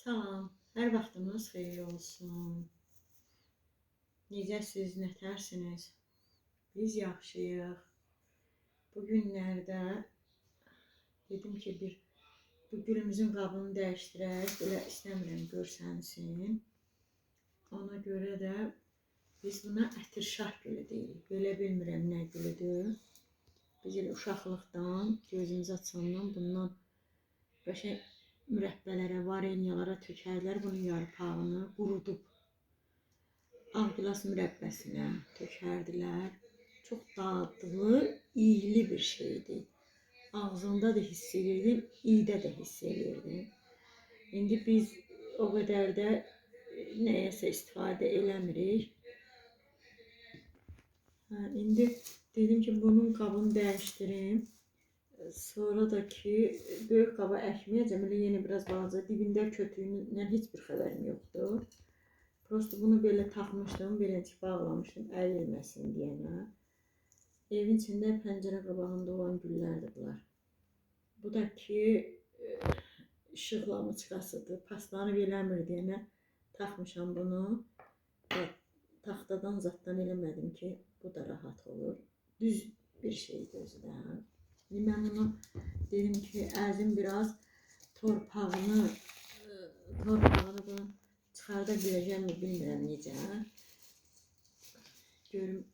Salam, hər vaxtınız xeyir olsun. Necəsiz, nətərsiniz? Biz yaxşıyıq. Bu günlərdə dedim ki, bir bu gülümüzün qabını dəyişdirək, belə istəmirəm görsənsin. Ona görə də biz buna ətir şah gülü deyirik. Belə bilmirəm nə gülüdür. Biz elə uşaqlıqdan, gözümüz açandan bundan qəşəng mürəbbələrə, varenyalara tökərlər bunun yarpağını, qurudub. Ağgilas mürəbbəsinə tökərdilər. Çox dadlı, iyili bir şeydi. Ağzında da hiss edirdim, iydə də hiss edirdim. İndi biz o qədər də e, nəyəsə istifadə eləmirik. Hə, indi dedim ki, bunun qabını dəyişdirim. Sonra da ki, böyük qaba əkməyəcəm. Elə yenə biraz balaca dibində kötüyündən heç bir xəbərim yoxdur. Prosto bunu belə taxmışdım, beləncik bağlamışdım əyilməsin deyənə. Evin içində pəncərə qabağında olan güllərdir bunlar. Bu da ki, e, işıqlamı çıxasıdır. Paslanıb eləmir deyənə taxmışam bunu. Taxtadan zaddan eləmədim ki, bu da rahat olur. Düz bir şeydir özü də. Mən bunu dedim ki, əzim biraz torpağını, e, torpağını bunu çıxarda biləcəmmi bilmirəm necə. Görüm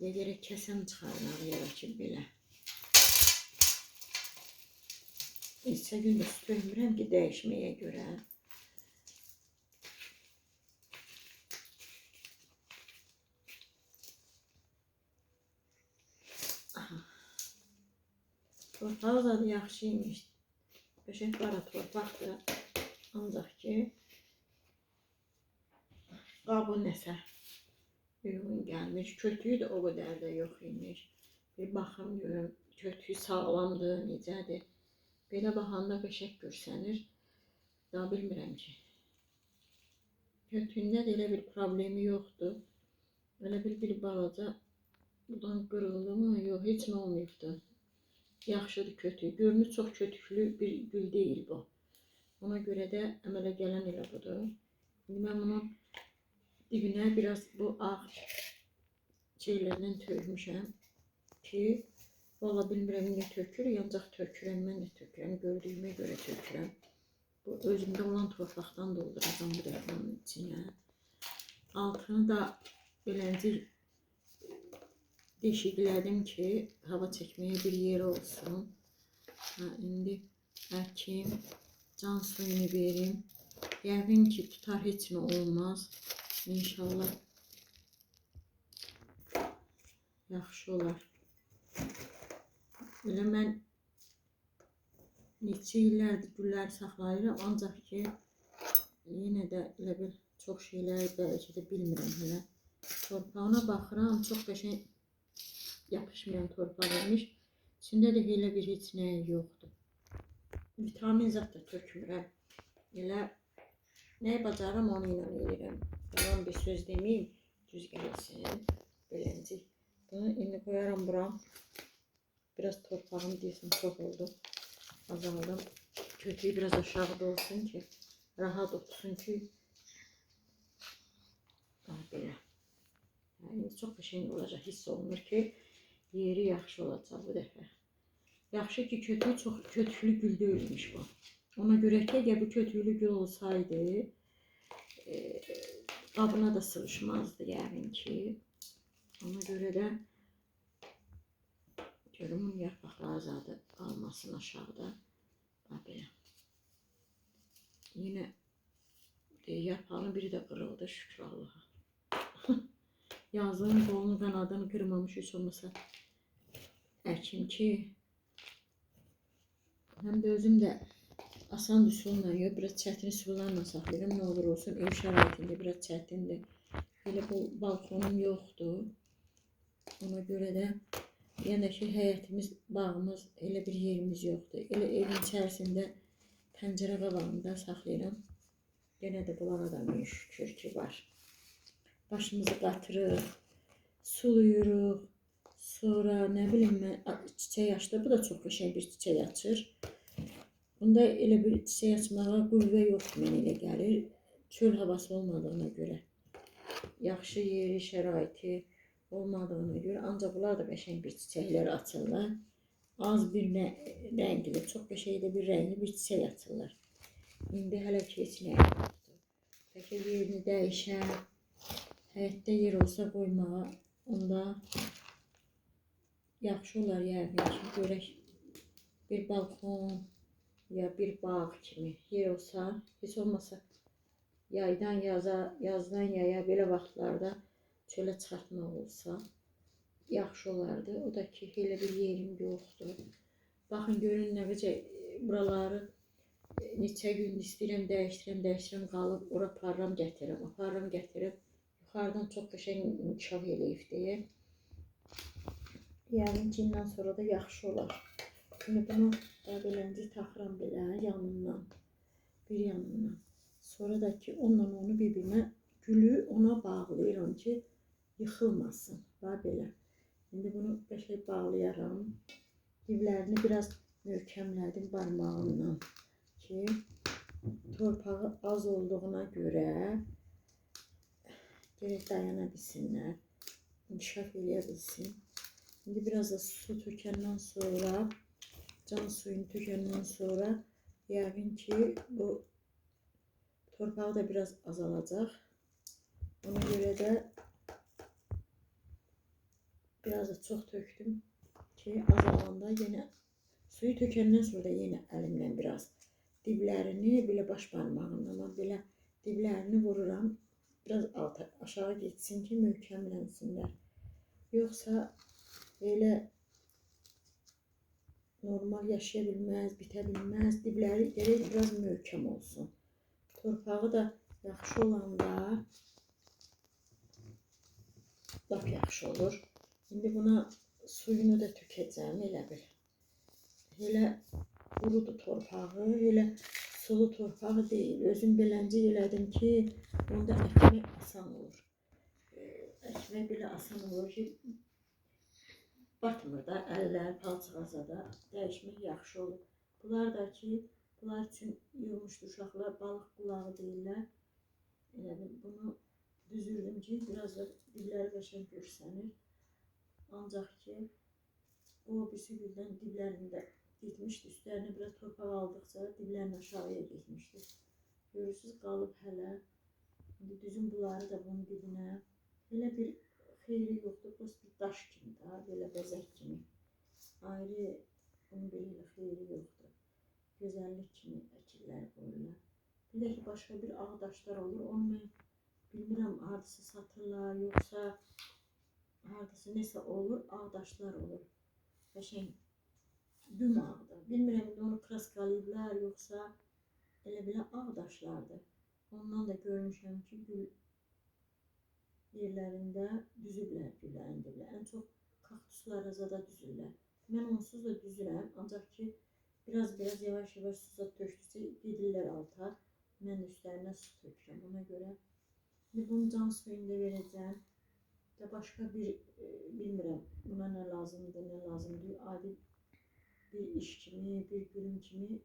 ya gerek kəsəm çıxarmaq da ki belə. Neçə gündür su tökmürəm ki, dəyişməyə görə. Torpağı da yaxşı imiş. Qəşəng qara torpaqdır. Ancaq ki qabı nəsə uyğun gəlmiş. Kötüyü də o qədər də yox imiş. Bir baxım görüm kötüyü sağlamdır, necədir. Belə baxanda qəşəng görsənir. Daha bilmirəm ki. Kötüyündə də elə bir problemi yoxdur. Elə bir bir balaca buradan qırıldı mı? Yox, heç nə olmayıbdı. Yaxşıdır kötü. Görünür çox kötüklü bir gül deyil bu. Ona görə də əmələ gələn elə budur. İndi mən bunun dibinə biraz bu ağ şeylərdən tökmüşəm ki, valla bilmirəm niyə tökür, ancaq tökürəm, mən də tökürəm, gördüyümə görə tökürəm. Bu özümdə olan torpaqdan dolduracağam bu dəfə onun içinə. Altını da beləncə deşiklədim ki, hava çəkməyə bir yer olsun. Ha, indi əkim, can suyunu verim. Yəqin ki, tutar heç nə olmaz. İnşallah yaxşı olar. Elə mən neçə illərdir güllər saxlayıram, ancaq ki, yenə də elə bir çox şeylər bəlkə də bilmirəm hələ. Torpağına baxıram, çox qəşəng yapışmayan torpaq imiş. İçində də elə bir heç nə yoxdur. Vitamin zət də tökmürəm. Elə nə bacarım onu ilə. Yalan bir söz deməyim, düz gəlsin. Beləncə. Bunu indi qoyaram bura. Biraz torpağım deyəsən çox oldu. Azaldım. Kötüyü biraz aşağıda olsun ki, rahat otursun ki. Daha belə. Yəni çox qəşəng olacaq, hiss olunur ki, yeri yaxşı olacaq bu dəfə. Yaxşı ki, kötüyü çox kötüklü gül deyilmiş bu. Ona görə ki, əgər bu kötüklü gül olsaydı, e, da sığışmazdı yəqin ki. Ona görə də görüm onun yarpaqları zadı qalmasın aşağıda. Bax belə. Yenə e, yarpağın biri də qırıldı şükür Allaha. Yazığın qolunu qanadını qırmamış heç olmasa əkim ki həm də özüm də asan üsulla yox, biraz çətin üsullarla saxlayıram. Nə olur olsun, ev şəraitində biraz çətindir. Elə bu balkonum yoxdur. Ona görə də yenə ki həyətimiz, bağımız elə bir yerimiz yoxdur. Elə evin içərisində pəncərə qabağında saxlayıram. Yenə də bunlara da şükür ki var. Başımızı qatırıq, suluyuruq. Sonra nə bilim mən çiçək açdı. Bu da çox qəşəng bir çiçək açır. Bunda elə bir çiçək açmağa qüvvə yoxdur, mənə elə gəlir. Çöl havası olmadığına görə. Yaxşı yeri, şəraiti olmadığına görə ancaq bunlar da qəşəng bir çiçəklər açırlar. Az bir nə, rəngli, çox qəşəng də bir rəngli bir çiçək açırlar. İndi hələ keçməyib. Bəlkə yerini dəyişər. Həyətdə yer olsa qoymağa onda yaxşı olar yəqin ki, görək bir balkon ya bir bağ kimi yer olsa, heç olmasa yaydan yaza, yazdan yaya belə vaxtlarda çölə çıxartmaq olsa yaxşı olardı. O da ki, elə bir yerim yoxdur. Baxın görün nə necə e, buraları e, neçə gün istəyirəm dəyişdirəm, dəyişdirəm qalıb, ora parram gətirirəm, aparıram gətirib yuxarıdan çox qəşəng inkişaf eləyib deyə. Yəqin ki, sonra da yaxşı olar. Şimdi bunu da beləncə taxıram belə yanından, bir yanından. Sonra da ki, onunla onu bir-birinə gülü ona bağlayıram ki, yıxılmasın. Bax belə. İndi bunu qəşəng bağlayaram. Diblərini biraz möhkəmlədim barmağımla ki, torpağı az olduğuna görə gerek dayana bilsinlər, inkişaf eləyə bilsin. İndi biraz da su tökəndən sonra, can suyunu tökəndən sonra yəqin ki, bu torpağı da biraz azalacaq. Ona görə də biraz da çox tökdüm ki, azalanda yenə suyu tökəndən sonra da yenə əlimlə biraz diblərini belə baş barmağımla belə diblərini vururam. Biraz alta aşağı getsin ki, möhkəmlənsinlər. Yoxsa elə normal yaşaya bilməz, bitə bilməz. Dibləri gərək biraz möhkəm olsun. Torpağı da yaxşı olanda lap yaxşı olur. İndi buna suyunu da tökəcəm elə bil. Elə qurudu torpağı, elə sulu torpağı deyil. Özüm beləncə elədim ki, onda əkmək asan olur. Əkmək belə asan olur ki, batmır da əllər, palçıqaza da dəyişmək yaxşı olur. Bunlar da ki, bunlar üçün yığmışdı uşaqlar, balıq qulağı deyirlər. Elədim bunu düzürdüm ki, biraz da dibləri qəşəng görsənir. Ancaq ki, o birisi güldən diblərində getmişdi. Üstlərinə biraz torpaq aldıqca diblərin aşağıya getmişdi. Görürsüz qalıb hələ. İndi düzün bunları da bunun dibinə. Elə bir xeyri yoxdur. Prost bir daş kimi da, belə bəzək kimi. Ayrı bunun belə elə xeyri yoxdur. Gözəllik kimi əkirlər qoyurlar. Bir də ki, başqa bir ağ daşlar olur. Onu mən bilmirəm, hardasa satırlar, yoxsa hardasa nəsə olur, ağ daşlar olur. Qəşəng düm ağdır. Bilmirəm onu kraskalayıblar yoxsa elə belə ağ daşlardır. Ondan da görmüşəm ki, gül yerlərində düzüblər güllərin diblə. Ən çox kaktuslara zada düzürlər. Mən onsuz da düzürəm, ancaq ki biraz-biraz yavaş-yavaş suza tökdükcə gedirlər alta. Mən üstlərinə su tökürəm. Ona görə bunun can suyunu da verəcəm. Və başqa bir e, bilmirəm buna nə lazımdır, nə lazımdır. Adi bir iş kimi, bir gülüm kimi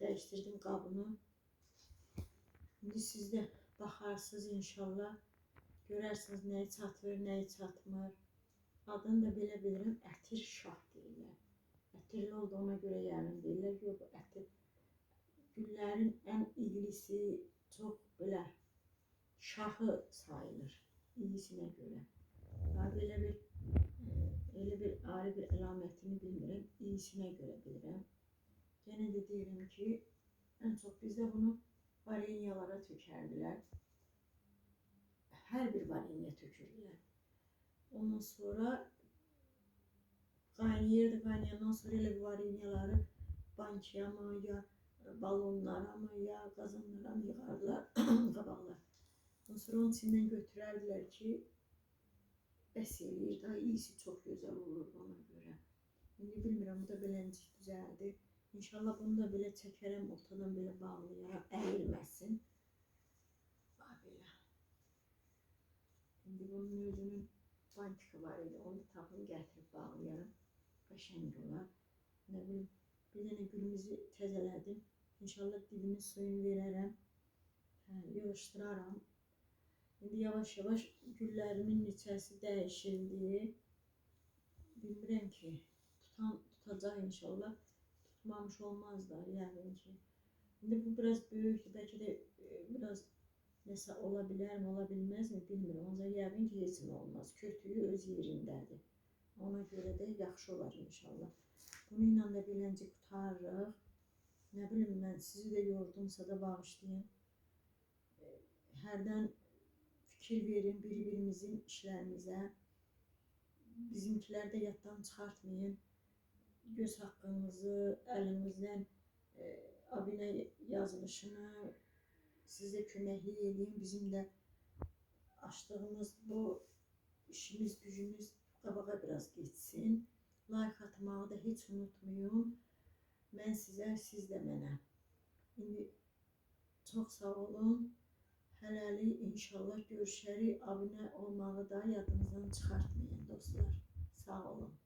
dəyişdirdim qabını. İndi siz də baxarsınız inşallah. Görərsiniz nəyi çatır, nəyi çatmır. Adını da belə bilirəm, ətir şah deyirlər. Ətirli olduğuna görə yəqin deyirlər. Yox, bu ətir güllərin ən iglisi, çox belə şahı sayılır iyisinə görə. Daha belə bir elə bir ayrı bir əlamətini bilmirəm, iyisinə görə bilirəm. Yenə də deyirəm ki, ən çox bizdə bunu varenyalara tökərdilər. Hər bir varenya tökürdülər. Ondan sonra qaynayırdı, qaynayandan sonra elə bu varenyaları bankaya mı, ya balonlara mı, ya qazanlara mı yığardılar qabaqlar. Ondan sonra onun içindən götürərdilər ki, bəs eləyir, daha iyisi çox gözəl olur ona görə. İndi bilmirəm, bu da beləncik düzəldi. İnşallah bunu da belə çəkərəm, ortadan belə bağlayaram, əyilməsin. Bax belə. İndi bunun özünün bantika var idi, onu tapım gətirib bağlayaram. Qəşəng olar. Nə bilim, Bir dənə gülümüzü təzələdim. İnşallah dibinin suyunu verərəm. Hə, yığışdıraram. İndi yavaş-yavaş güllərimin neçəsi dəyişildi. Bilmirəm ki, tutan tutacaq inşallah. Tutmamış olmaz da yəqin ki. İndi bu biraz böyükdür, bəlkə də e, biraz nəsə ola bilərmi, ola bilməzmi bilmirəm. Ancaq yəqin ki, heç nə olmaz. Kötüyü öz yerindədir. Ona görə də yaxşı olar inşallah. Bununla da beləncə qutarırıq. Nə bilim mən sizi də yordumsa da bağışlayın. Hərdən fikir verin bir-birimizin işlərimizə. Bizimkilər də yaddan çıxartmayın. Göz haqqınızı əlinizdən e, abunə yazılışını sizə köməklik edin. Bizim də açdığımız bu işimiz, gücümüz qabağa biraz geçsin. Like atmağı da heç unutmayın. Mən sizə, siz də mənə. İndi çox sağ olun. Hələlik inşallah görüşərik. Abunə olmağı da yadınızdan çıxartmayın dostlar. Sağ olun.